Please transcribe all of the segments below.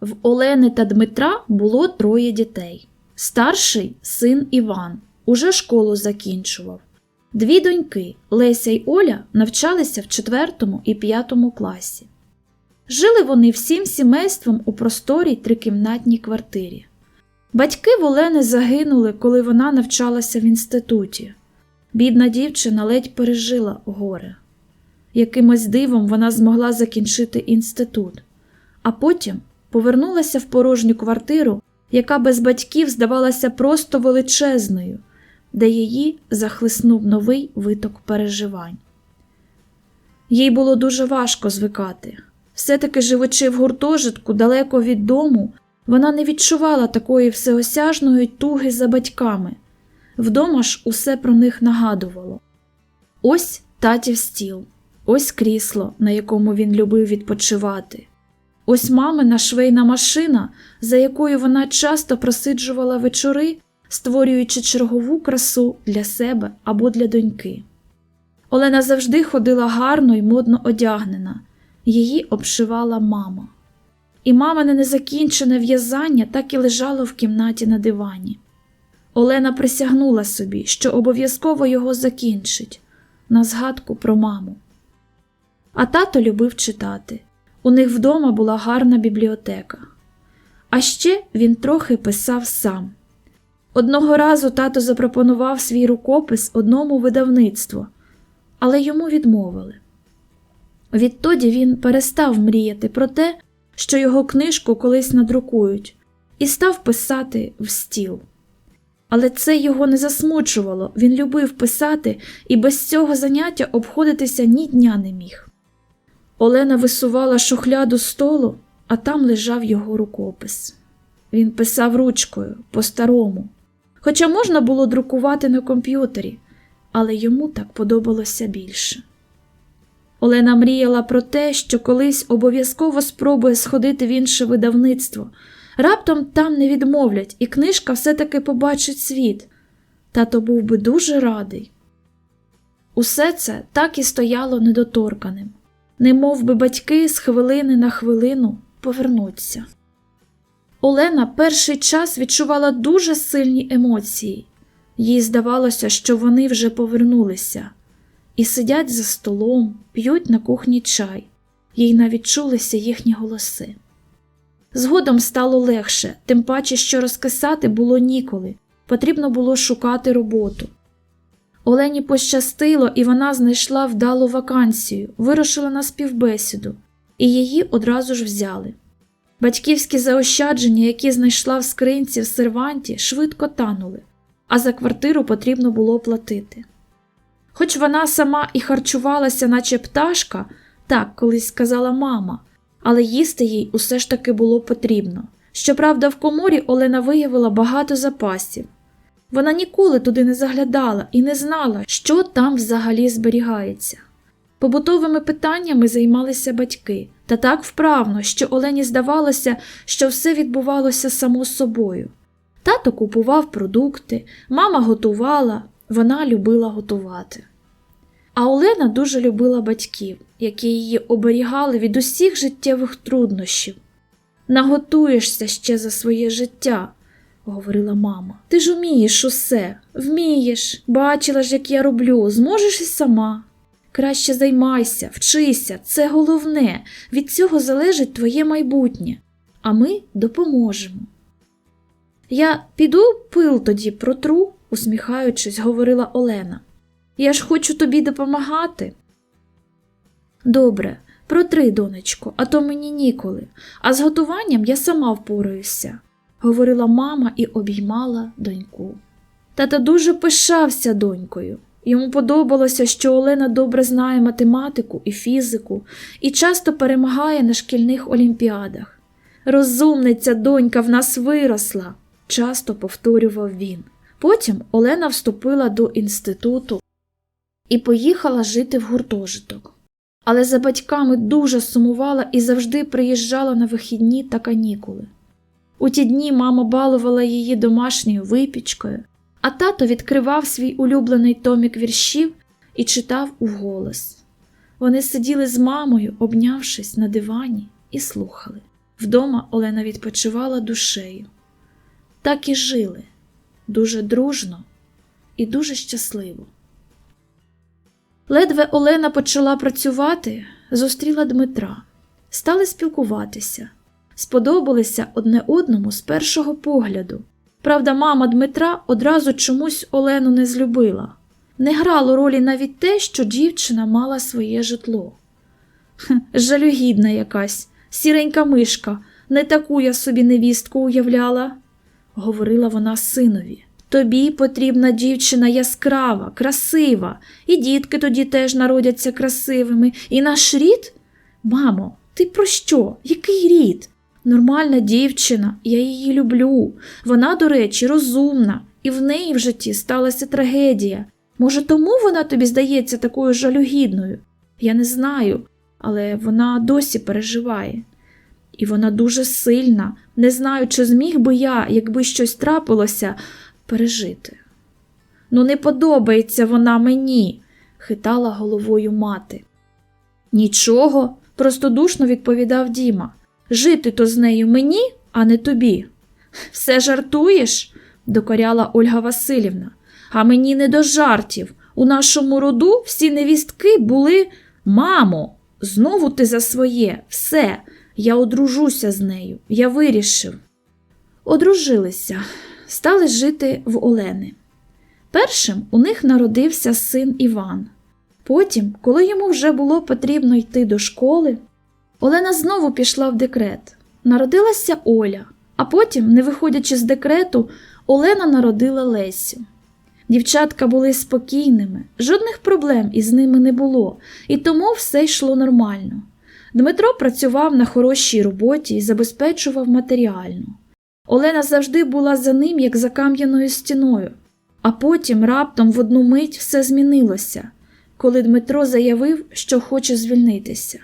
В Олени та Дмитра було троє дітей. Старший син Іван уже школу закінчував. Дві доньки Леся й Оля навчалися в четвертому і п'ятому класі. Жили вони всім сімейством у просторій трикімнатній квартирі. Батьки в Олени загинули, коли вона навчалася в інституті. Бідна дівчина ледь пережила горе. Якимось дивом вона змогла закінчити інститут, а потім повернулася в порожню квартиру, яка без батьків здавалася просто величезною, де її захлиснув новий виток переживань. Їй було дуже важко звикати. Все-таки живучи в гуртожитку далеко від дому, вона не відчувала такої всеосяжної туги за батьками. Вдома ж усе про них нагадувало. Ось татів стіл, ось крісло, на якому він любив відпочивати. Ось мамина швейна машина, за якою вона часто просиджувала вечори, створюючи чергову красу для себе або для доньки. Олена завжди ходила гарно й модно одягнена, її обшивала мама. І мамине незакінчене в'язання так і лежало в кімнаті на дивані. Олена присягнула собі, що обов'язково його закінчить на згадку про маму. А тато любив читати. У них вдома була гарна бібліотека. А ще він трохи писав сам. Одного разу тато запропонував свій рукопис одному видавництву, але йому відмовили. Відтоді він перестав мріяти про те, що його книжку колись надрукують, і став писати в стіл. Але це його не засмучувало, він любив писати і без цього заняття обходитися ні дня не міг. Олена висувала шухляду столу, а там лежав його рукопис. Він писав ручкою, по-старому, хоча можна було друкувати на комп'ютері, але йому так подобалося більше. Олена мріяла про те, що колись обов'язково спробує сходити в інше видавництво. Раптом там не відмовлять, і книжка все-таки побачить світ. Тато був би дуже радий. Усе це так і стояло недоторканим, немов би батьки з хвилини на хвилину повернуться. Олена перший час відчувала дуже сильні емоції, їй здавалося, що вони вже повернулися і сидять за столом, п'ють на кухні чай, їй навіть чулися їхні голоси. Згодом стало легше, тим паче, що розкисати було ніколи, потрібно було шукати роботу. Олені пощастило, і вона знайшла вдалу вакансію, вирушила на співбесіду, і її одразу ж взяли. Батьківські заощадження, які знайшла в скринці в серванті, швидко танули, а за квартиру потрібно було платити. Хоч вона сама і харчувалася, наче пташка, так колись сказала мама, але їсти їй усе ж таки було потрібно. Щоправда, в коморі Олена виявила багато запасів. Вона ніколи туди не заглядала і не знала, що там взагалі зберігається. Побутовими питаннями займалися батьки, та так вправно, що Олені здавалося, що все відбувалося само собою. Тато купував продукти, мама готувала, вона любила готувати. А Олена дуже любила батьків, які її оберігали від усіх життєвих труднощів. Наготуєшся ще за своє життя, говорила мама. Ти ж умієш усе, вмієш, бачила ж, як я роблю, зможеш і сама. Краще займайся, вчися, це головне, від цього залежить твоє майбутнє, а ми допоможемо. Я піду пил тоді протру, усміхаючись, говорила Олена. Я ж хочу тобі допомагати. Добре, протри, донечко, а то мені ніколи, а з готуванням я сама впораюся, говорила мама і обіймала доньку. Тата дуже пишався донькою. Йому подобалося, що Олена добре знає математику і фізику і часто перемагає на шкільних олімпіадах. Розумниця донька в нас виросла, часто повторював він. Потім Олена вступила до інституту і поїхала жити в гуртожиток. Але за батьками дуже сумувала і завжди приїжджала на вихідні та канікули. У ті дні мама балувала її домашньою випічкою, а тато відкривав свій улюблений томік віршів і читав уголос. Вони сиділи з мамою, обнявшись на дивані, і слухали. Вдома Олена відпочивала душею. Так і жили дуже дружно і дуже щасливо. Ледве Олена почала працювати, зустріла Дмитра, стали спілкуватися, сподобалися одне одному з першого погляду. Правда, мама Дмитра одразу чомусь Олену не злюбила. Не грало ролі навіть те, що дівчина мала своє житло. Хм, жалюгідна якась, сіренька мишка, не таку я собі невістку уявляла, говорила вона синові. Тобі потрібна дівчина яскрава, красива, і дітки тоді теж народяться красивими, і наш рід? Мамо, ти про що? Який рід? Нормальна дівчина, я її люблю. Вона, до речі, розумна, і в неї в житті сталася трагедія. Може, тому вона тобі здається такою жалюгідною? Я не знаю, але вона досі переживає. І вона дуже сильна. Не знаю, чи зміг би я, якби щось трапилося, пережити. Ну, не подобається вона мені, хитала головою мати. Нічого, простодушно відповідав Діма. Жити то з нею мені, а не тобі. Все жартуєш? докоряла Ольга Васильівна. А мені не до жартів. У нашому роду всі невістки були мамо, знову ти за своє, все, я одружуся з нею, я вирішив. Одружилися, стали жити в Олени. Першим у них народився син Іван. Потім, коли йому вже було потрібно йти до школи, Олена знову пішла в декрет. Народилася Оля, а потім, не виходячи з декрету, Олена народила Лесю. Дівчатка були спокійними, жодних проблем із ними не було, і тому все йшло нормально. Дмитро працював на хорошій роботі і забезпечував матеріально. Олена завжди була за ним, як за кам'яною стіною, а потім раптом в одну мить все змінилося, коли Дмитро заявив, що хоче звільнитися.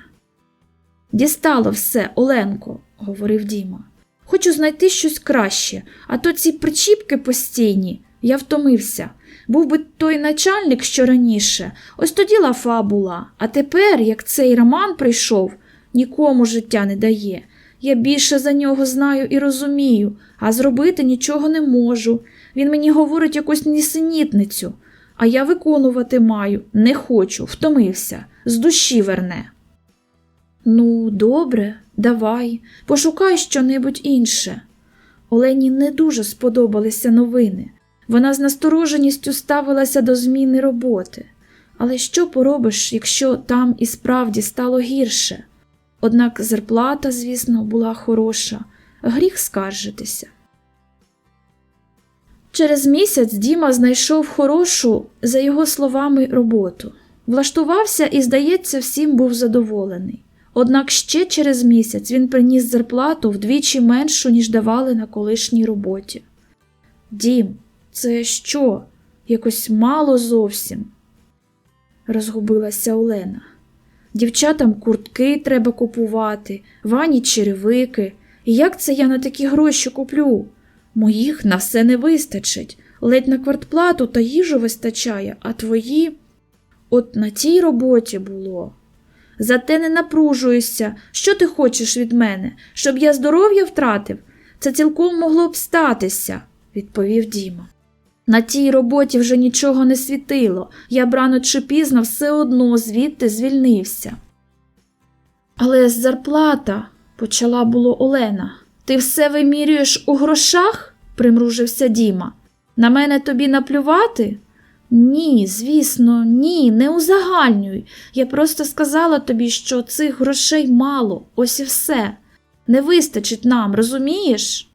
Дістало все, Оленко, говорив Діма. Хочу знайти щось краще, а то ці причіпки постійні, я втомився. Був би той начальник, що раніше, ось тоді лафа була, а тепер, як цей роман прийшов, нікому життя не дає. Я більше за нього знаю і розумію, а зробити нічого не можу. Він мені говорить якусь нісенітницю, а я виконувати маю, не хочу, втомився, з душі верне. Ну, добре, давай, пошукай щонебудь інше. Олені не дуже сподобалися новини. Вона з настороженістю ставилася до зміни роботи. Але що поробиш, якщо там і справді стало гірше? Однак зарплата, звісно, була хороша, гріх скаржитися. Через місяць Діма знайшов хорошу, за його словами, роботу. Влаштувався і, здається, всім був задоволений. Однак ще через місяць він приніс зарплату вдвічі меншу, ніж давали на колишній роботі. Дім, це що? Якось мало зовсім, розгубилася Олена. Дівчатам куртки треба купувати, вані черевики. І як це я на такі гроші куплю? Моїх на все не вистачить, ледь на квартплату та їжу вистачає, а твої от на тій роботі було. Зате не напружуюся. Що ти хочеш від мене? Щоб я здоров'я втратив? Це цілком могло б статися, відповів Діма. На тій роботі вже нічого не світило, я б рано чи пізно все одно звідти звільнився. Але зарплата, почала було Олена. Ти все вимірюєш у грошах? примружився Діма. На мене тобі наплювати? Ні, звісно, ні, не узагальнюй. Я просто сказала тобі, що цих грошей мало, ось і все. Не вистачить нам, розумієш?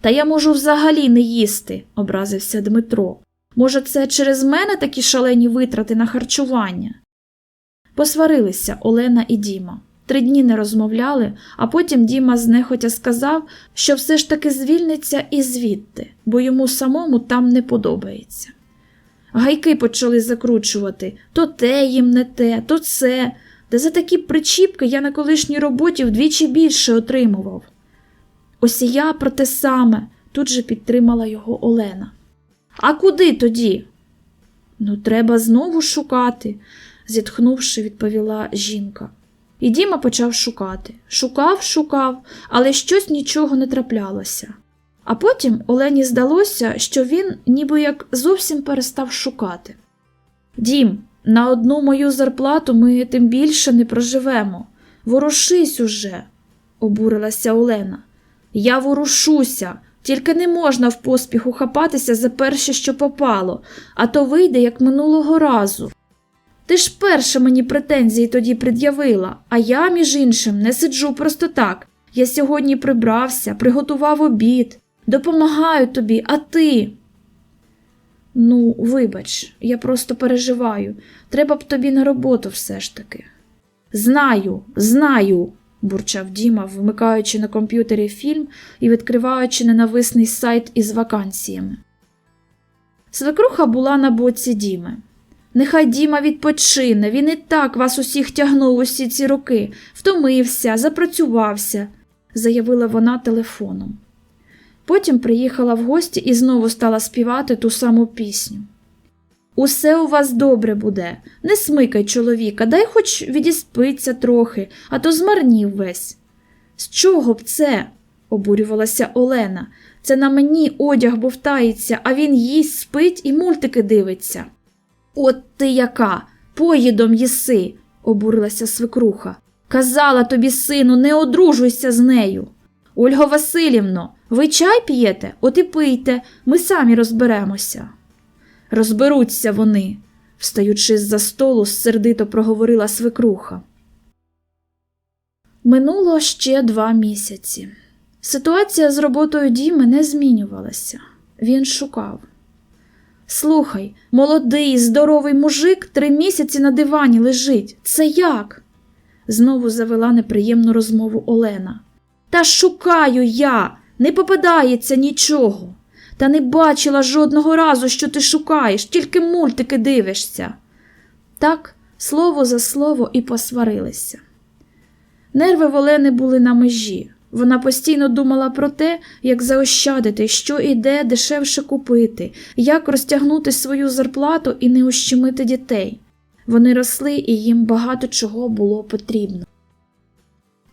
Та я можу взагалі не їсти, образився Дмитро. Може, це через мене такі шалені витрати на харчування? Посварилися Олена і Діма. Три дні не розмовляли, а потім Діма знехотя сказав, що все ж таки звільниться і звідти, бо йому самому там не подобається. Гайки почали закручувати то те їм не те, то це, де за такі причіпки я на колишній роботі вдвічі більше отримував. Ось і я про те саме, тут же підтримала його Олена. А куди тоді? Ну, треба знову шукати, зітхнувши, відповіла жінка. І Діма почав шукати. Шукав, шукав, але щось нічого не траплялося. А потім Олені здалося, що він ніби як зовсім перестав шукати. Дім, на одну мою зарплату ми тим більше не проживемо. Ворушись уже, обурилася Олена. Я ворушуся, тільки не можна в поспіху хапатися за перше, що попало, а то вийде, як минулого разу. Ти ж перша мені претензії тоді пред'явила, а я, між іншим, не сиджу просто так. Я сьогодні прибрався, приготував обід, допомагаю тобі, а ти. Ну, вибач, я просто переживаю. Треба б тобі на роботу все ж таки. Знаю, знаю, бурчав Діма, вмикаючи на комп'ютері фільм і відкриваючи ненависний сайт із вакансіями. Свекруха була на боці Діми. Нехай Діма відпочине, він і так вас усіх тягнув усі ці роки, втомився, запрацювався, заявила вона телефоном. Потім приїхала в гості і знову стала співати ту саму пісню. Усе у вас добре буде, не смикай чоловіка, дай хоч відіспиться трохи, а то змарнів весь. З чого б це? обурювалася Олена. Це на мені одяг бовтається, а він їсть, спить і мультики дивиться. От ти яка, поїдом їси, обурилася свекруха. Казала тобі, сину, не одружуйся з нею. Ольго Васильівно, ви чай п'єте? От і пийте, ми самі розберемося. Розберуться вони, встаючи з-за столу, сердито проговорила свекруха. Минуло ще два місяці. Ситуація з роботою Діми не змінювалася. Він шукав. Слухай, молодий, здоровий мужик три місяці на дивані лежить. Це як? Знову завела неприємну розмову Олена. Та шукаю я, не попадається нічого. Та не бачила жодного разу, що ти шукаєш, тільки мультики дивишся. Так, слово за слово і посварилися. Нерви в Олени були на межі. Вона постійно думала про те, як заощадити, що і де дешевше купити, як розтягнути свою зарплату і не ущемити дітей. Вони росли і їм багато чого було потрібно.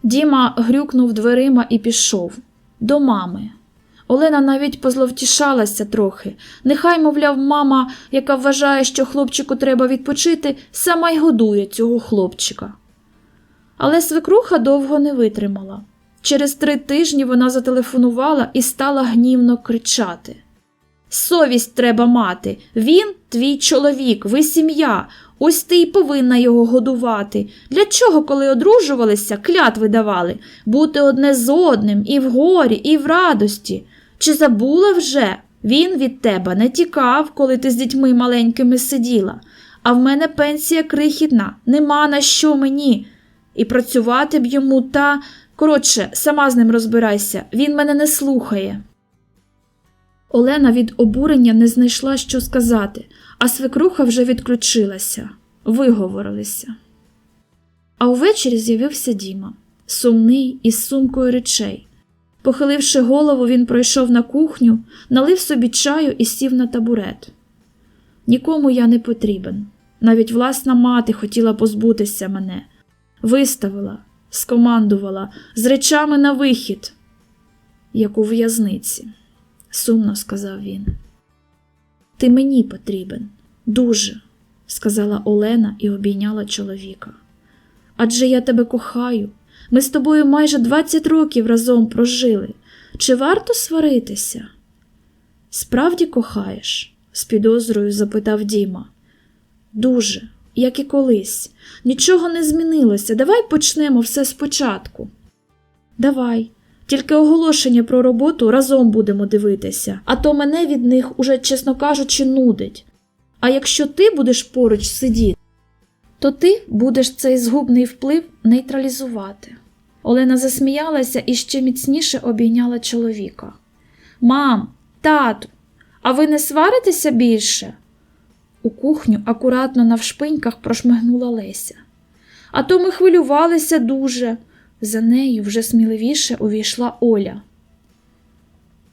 Діма грюкнув дверима і пішов до мами. Олена навіть позловтішалася трохи. Нехай, мовляв, мама, яка вважає, що хлопчику треба відпочити, сама й годує цього хлопчика. Але свекруха довго не витримала. Через три тижні вона зателефонувала і стала гнівно кричати. Совість треба мати. Він твій чоловік, ви сім'я. Ось ти й повинна його годувати. Для чого, коли одружувалися, клятви давали? Бути одне з одним і в горі, і в радості. Чи забула вже? Він від тебе не тікав, коли ти з дітьми маленькими сиділа. А в мене пенсія крихітна, нема на що мені. І працювати б йому та. Коротше, сама з ним розбирайся, він мене не слухає. Олена від обурення не знайшла, що сказати, а свекруха вже відключилася, виговорилися. А увечері з'явився Діма, сумний із сумкою речей. Похиливши голову, він пройшов на кухню, налив собі чаю і сів на табурет. Нікому я не потрібен. Навіть власна мати хотіла позбутися мене, виставила, скомандувала з речами на вихід, як у в'язниці, сумно сказав він. Ти мені потрібен, дуже, сказала Олена і обійняла чоловіка. Адже я тебе кохаю. Ми з тобою майже 20 років разом прожили. Чи варто сваритися? Справді кохаєш? з підозрою запитав Діма. Дуже, як і колись. Нічого не змінилося. Давай почнемо все спочатку. Давай, тільки оголошення про роботу разом будемо дивитися, а то мене від них уже, чесно кажучи, нудить. А якщо ти будеш поруч сидіти, то ти будеш цей згубний вплив нейтралізувати. Олена засміялася і ще міцніше обійняла чоловіка. Мам, тату, а ви не сваритеся більше? У кухню акуратно навшпиньках прошмигнула Леся. А то ми хвилювалися дуже. За нею вже сміливіше увійшла Оля.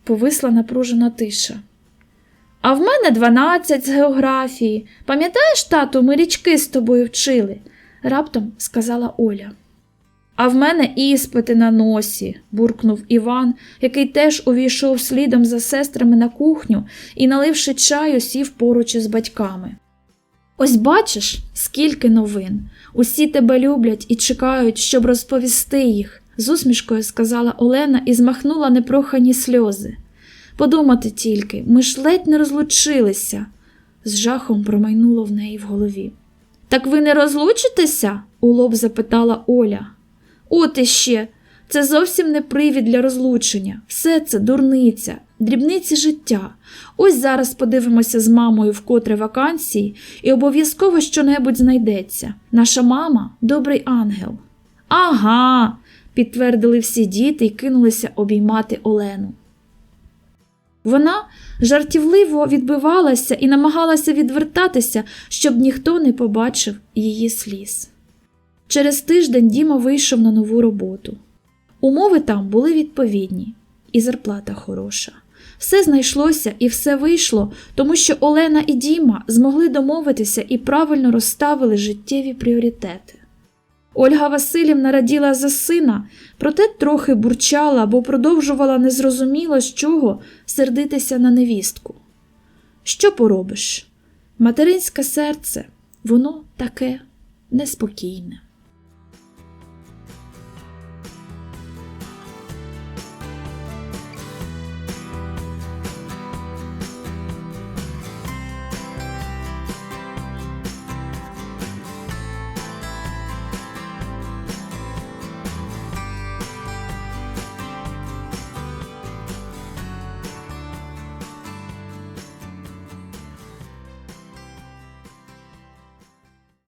Повисла напружена тиша. А в мене дванадцять з географії. Пам'ятаєш, тату, ми річки з тобою вчили, раптом сказала Оля. А в мене іспити на носі, буркнув Іван, який теж увійшов слідом за сестрами на кухню і, наливши чаю, сів поруч із батьками. Ось бачиш, скільки новин. Усі тебе люблять і чекають, щоб розповісти їх, з усмішкою сказала Олена і змахнула непрохані сльози. Подумати тільки, ми ж ледь не розлучилися, з жахом промайнуло в неї в голові. Так ви не розлучитеся? у лоб запитала Оля. От іще, це зовсім не привід для розлучення. Все це дурниця, дрібниці життя. Ось зараз подивимося з мамою вкотре вакансії, і обов'язково щонебудь знайдеться. Наша мама добрий ангел. Ага, підтвердили всі діти і кинулися обіймати Олену. Вона жартівливо відбивалася і намагалася відвертатися, щоб ніхто не побачив її сліз. Через тиждень Діма вийшов на нову роботу. Умови там були відповідні, і зарплата хороша. Все знайшлося і все вийшло, тому що Олена і Діма змогли домовитися і правильно розставили життєві пріоритети. Ольга Васильівна раділа за сина, проте трохи бурчала, бо продовжувала незрозуміло з чого сердитися на невістку. Що поробиш? Материнське серце, воно таке неспокійне.